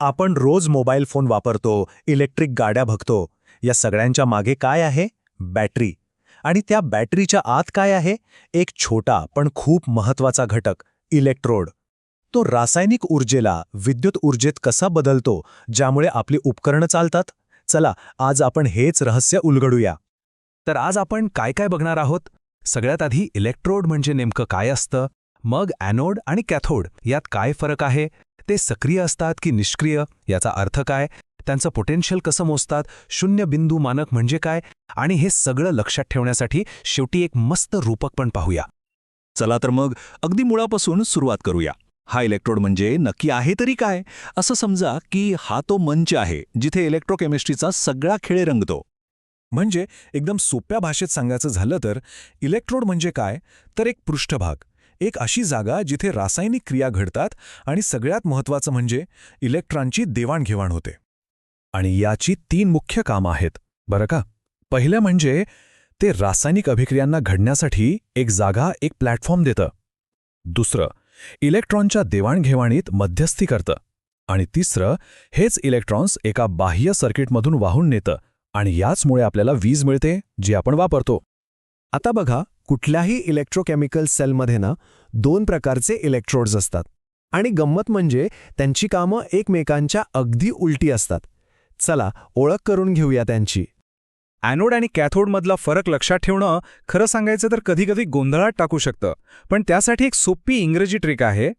आपण रोज mobile phone वापरतो इलेक्ट्रिक गाड्या बघतो. या सगळ्यांच्या मागे काय आहे? बॅटरी. आणि त्या बॅटरीच्या आत काय आहे? एक छोटा पण खूप महत्त्वाचा घटक इलेक्ट्रोड. तो रासायनिक ऊर्जेला विद्युत ऊर्जेत कसा बदलतो ज्यामुळे आपली उपकरणं चालतात? चला आज आपण हेच रहस्य उलगडूया. तर आज आपण काय काय बघणार आहोत? सगळ्यात आधी इलेक्ट्रोड म्हणजे नेमकं काय असतं? मग ॲनोड आणि कॅथोड यात काय फरक आहे? ते सक्रिय असतात की निष्क्रिय याचा अर्थ काय? त्यांचं पोटेन्शियल कसं मोजतात? शून्य बिंदू मानक म्हणजे काय? आणि हे सगळं लक्षात ठेवण्यासाठी शेवटी एक मस्त रूपक पण पाहूया. चला तर मग अगदी मुळापासून सुरुवात करूया. हा इलेक्ट्रोड म्हणजे नक्की आहे तरी काय? असं समजा की हा तो मंच आहे जिथे इलेक्ट्रोकेमिस्ट्रीचा सगळा खेळ रंगतो. म्हणजे एकदम सोप्या भाषेत सांगायचं झालं तर इलेक्ट्रोड म्हणजे काय? तर एक पृष्ठभाग. एक अशी जागा जिथे रासायनिक क्रिया घडतात आणि सगळ्यात महत्त्वाचं म्हणजे इलेक्ट्रॉनची देवाणघेवाण होते. आणि याची तीन मुख्य कामं आहेत. बरं का? पहिलं म्हणजे ते रासायनिक अभिक्रियांना घडण्यासाठी एक जागा एक प्लॅटफॉर्म देतं. दुसरं इलेक्ट्रॉनच्या देवाणघेवाणीत मध्यस्थी करतं. आणि तिसरं हेच इलेक्ट्रॉन्स एका बाह्य सर्किटमधून वाहून नेतं आणि याचमुळे आपल्याला वीज मिळते जी आपण वापरतो. आता बघा कुठल्याही इलेक्ट्रोकेमिकल सेलमध्ये ना दोन प्रकारचे इलेक्ट्रोड्स असतात. आणि गंमत म्हणजे त्यांची कामं एकमेकांच्या अगदी उलटी असतात. चला ओळख करून घेऊया त्यांची. ॲनोड आणि कॅथोडमधला फरक लक्षात ठेवणं खरं सांगायचं तर कधीकधी गोंधळात टाकू शकतं. पण त्यासाठी एक सोपी इंग्रजी ट्रिक आहे.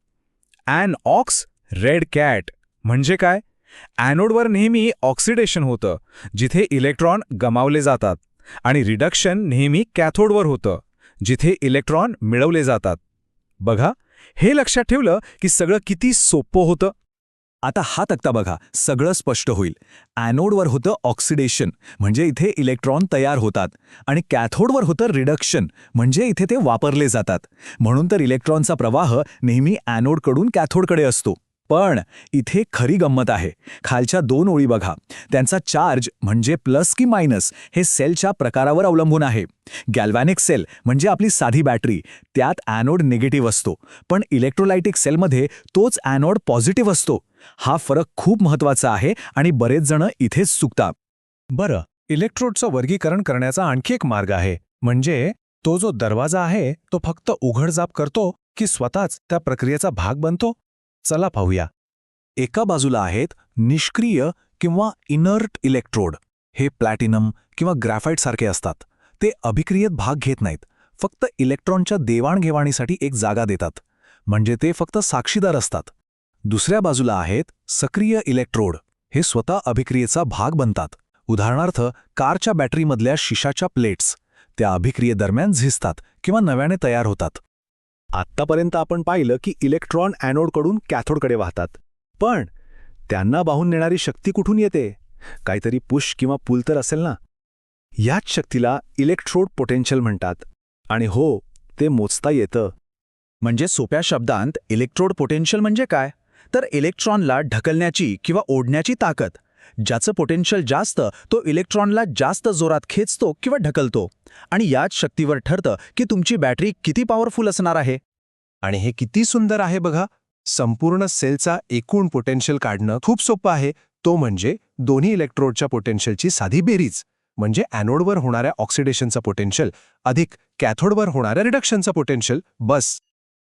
ॲन ऑक्स रेड कॅट म्हणजे काय? ॲनोडवर नेहमी ऑक्सिडेशन होतं जिथे इलेक्ट्रॉन गमावले जातात. आणि रिडक्शन नेहमी कॅथोडवर होतं. जिथे इलेक्ट्रॉन मिळवले जातात. बघा हे लक्षात ठेवलं की सगळं किती सोपं होतं. आता हा तक्ता बघा सगळं स्पष्ट होईल. ॲनोडवर होतं ऑक्सिडेशन म्हणजे इथे इलेक्ट्रॉन तयार होतात. आणि कॅथोडवर होतं रिडक्शन म्हणजे इथे ते वापरले जातात. म्हणून तर इलेक्ट्रॉनचा प्रवाह नेहमी ॲनोडकडून कॅथोडकडे असतो. पण इथे खरी गंमत आहे. खालच्या दोन ओळी बघा. त्यांचा चार्ज म्हणजे प्लस की मायनस हे सेलच्या प्रकारावर अवलंबून आहे. गॅल्वॅनिक सेल म्हणजे आपली साधी बॅटरी त्यात ॲनोड निगेटिव्ह असतो. पण इलेक्ट्रोलायटिक सेलमध्ये तोच ॲनोड पॉझिटिव्ह असतो. हा फरक खूप महत्त्वाचा आहे आणि बरेच जण इथेच चुकतात बरं इलेक्ट्रोडचं वर्गीकरण करण्याचा आणखी एक मार्ग आहे. म्हणजे तो जो दरवाजा आहे तो फक्त उघडझाप करतो की स्वतःच त्या प्रक्रियेचा भाग बनतो? चला पाहूया. एका बाजूला आहेत निष्क्रिय किंवा इनर्ट इलेक्ट्रोड हे प्लॅटिनम किंवा ग्रॅफाईटसारखे असतात. ते अभिक्रियेत भाग घेत नाहीत. फक्त इलेक्ट्रॉनच्या देवाणघेवाणीसाठी एक जागा देतात. म्हणजे ते फक्त साक्षीदार असतात. दुसऱ्या बाजूला आहेत सक्रिय इलेक्ट्रोड हे स्वतः अभिक्रियेचा भाग बनतात. उदाहरणार्थ कारच्या बॅटरीमधल्या शिशाच्या प्लेट्स त्या अभिक्रियेदरम्यान झिजतात किंवा नव्याने तयार होतात. आत्तापर्यंत आपण पाहिलं की इलेक्ट्रॉन अॅनोडकडून कॅथोडकडे वाहतात. पण त्यांना वाहून नेणारी शक्ती कुठून येते? काहीतरी पुश किंवा पुल तर असेल ना? याच शक्तीला इलेक्ट्रोड पोटेन्शियल म्हणतात. आणि हो ते मोजता येतं. म्हणजे सोप्या शब्दांत इलेक्ट्रोड पोटेन्शियल म्हणजे काय? तर इलेक्ट्रॉनला ढकलण्याची किंवा ओढण्याची ताकद. ज्याचं पोटेन्शियल जास्त तो इलेक्ट्रॉनला जास्त जोरात खेचतो किंवा ढकलतो. आणि याच शक्तीवर ठरतं की तुमची बॅटरी किती पॉवरफुल असणार आहे. आणि हे किती सुंदर आहे बघा. संपूर्ण सेलचा एकूण पोटेन्शियल काढणं खूप सोपं आहे. तो म्हणजे दोन्ही इलेक्ट्रोडच्या पोटेन्शियलची साधी बेरीज. म्हणजे ॲनोडवर होणाऱ्या ऑक्सिडेशनचा पोटेन्शियल अधिक कॅथोडवर होणाऱ्या रिडक्शनचा पोटेन्शियल बस.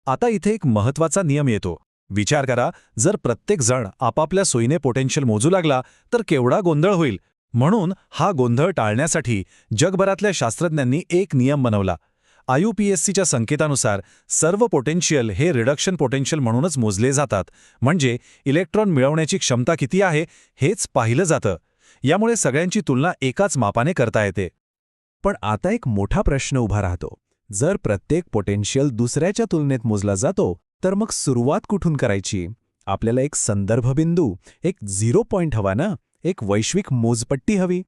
आता इथे एक महत्त्वाचा नियम येतो. विचार करा जर प्रत्येक जण आपापल्या सोयीने पोटेन्शियल मोजू लागला तर केवढा गोंधळ होईल? म्हणून हा गोंधळ टाळण्यासाठी जगभरातल्या शास्त्रज्ञांनी एक नियम बनवला. आयुपीएससीच्या संकेतानुसार सर्व पोटेन्शियल हे रिडक्शन पोटेन्शियल म्हणूनच मोजले जातात. म्हणजे इलेक्ट्रॉन मिळवण्याची क्षमता किती आहे हेच पाहिलं जातं. यामुळे सगळ्यांची तुलना एकाच मापाने करता येते. पण आता एक मोठा प्रश्न उभा राहतो. जर प्रत्येक पोटेन्शियल दुसऱ्याच्या तुलनेत मोजला जातो तर मग सुरुवात कुठून करायची? आपल्याला एक संदर्भ बिंदू एक झिरो पॉइंट हवा ना? एक वैश्विक मोजपट्टी हवी.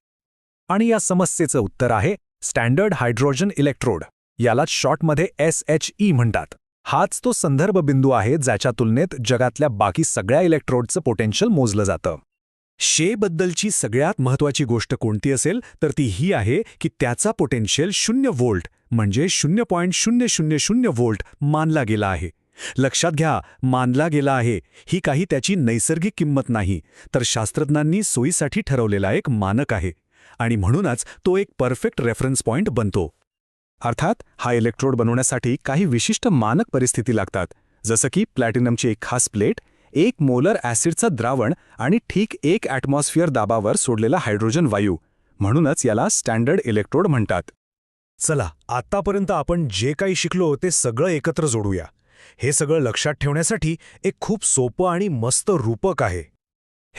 आणि या समस्येचं उत्तर आहे स्टँडर्ड हायड्रोजन इलेक्ट्रोड. यालाच शॉर्टमध्ये एस एच ई म्हणतात. हाच तो संदर्भ बिंदू आहे ज्याच्या तुलनेत जगातल्या बाकी सगळ्या इलेक्ट्रोडचं पोटेन्शियल मोजलं जातं. शेबद्दलची सगळ्यात महत्वाची गोष्ट कोणती असेल? तर ती ही आहे की त्याचा पोटेन्शियल शून्य व्होल्ट म्हणजे शून्य पॉईंट शून्य शून्य शून्य व्होल्ट मानला गेला आहे. लक्षात घ्या मानला गेला आहे. ही काही त्याची नैसर्गिक किंमत नाही तर शास्त्रज्ञांनी सोयीसाठी ठरवलेला एक मानक आहे. आणि म्हणूनच तो एक परफेक्ट रेफरन्स पॉइंट बनतो. अर्थात हा इलेक्ट्रोड बनवण्यासाठी काही विशिष्ट मानक परिस्थिती लागतात. जसं की प्लॅटिनमची एक खास प्लेट एक मोलर ॲसिडचं द्रावण आणि ठीक एक ॲटमॉस्फिअर दाबावर सोडलेला हायड्रोजन वायू. म्हणूनच याला स्टँडर्ड इलेक्ट्रोड म्हणतात. चला आत्तापर्यंत आपण जे काही शिकलो ते सगळं एकत्र जोडूया. हे सगळं लक्षात ठेवण्यासाठी एक खूप सोपं आणि मस्त रूपक आहे.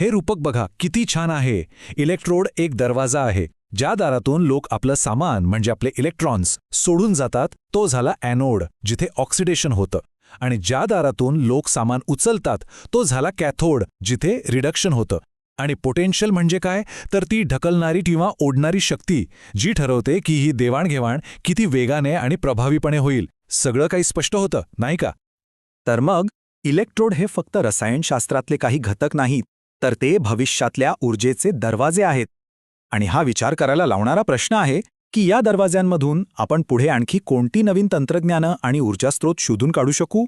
हे रूपक बघा किती छान आहे. इलेक्ट्रोड एक दरवाजा आहे. ज्या दारातून लोक आपलं सामान म्हणजे आपले इलेक्ट्रॉन्स सोडून जातात तो झाला ॲनोड जिथे ऑक्सिडेशन होतं. आणि ज्या दारातून लोक सामान उचलतात तो झाला कॅथोड जिथे रिडक्शन होतं. आणि पोटेन्शियल म्हणजे काय? तर ती ढकलणारी किंवा ओढणारी शक्ती जी ठरवते की ही देवाणघेवाण किती वेगाने आणि प्रभावीपणे होईल. सगळं काही स्पष्ट होतं नाही का? तर मग इलेक्ट्रोड हे फक्त रसायनशास्त्रातले काही घटक नाहीत तर ते भविष्यातल्या ऊर्जेचे दरवाजे आहेत. आणि हा विचार करायला लावणारा प्रश्न आहे की या दरवाज्यांमधून आपण पुढे आणखी कोणती नवीन तंत्रज्ञानं आणि ऊर्जास्रोत शोधून काढू शकू?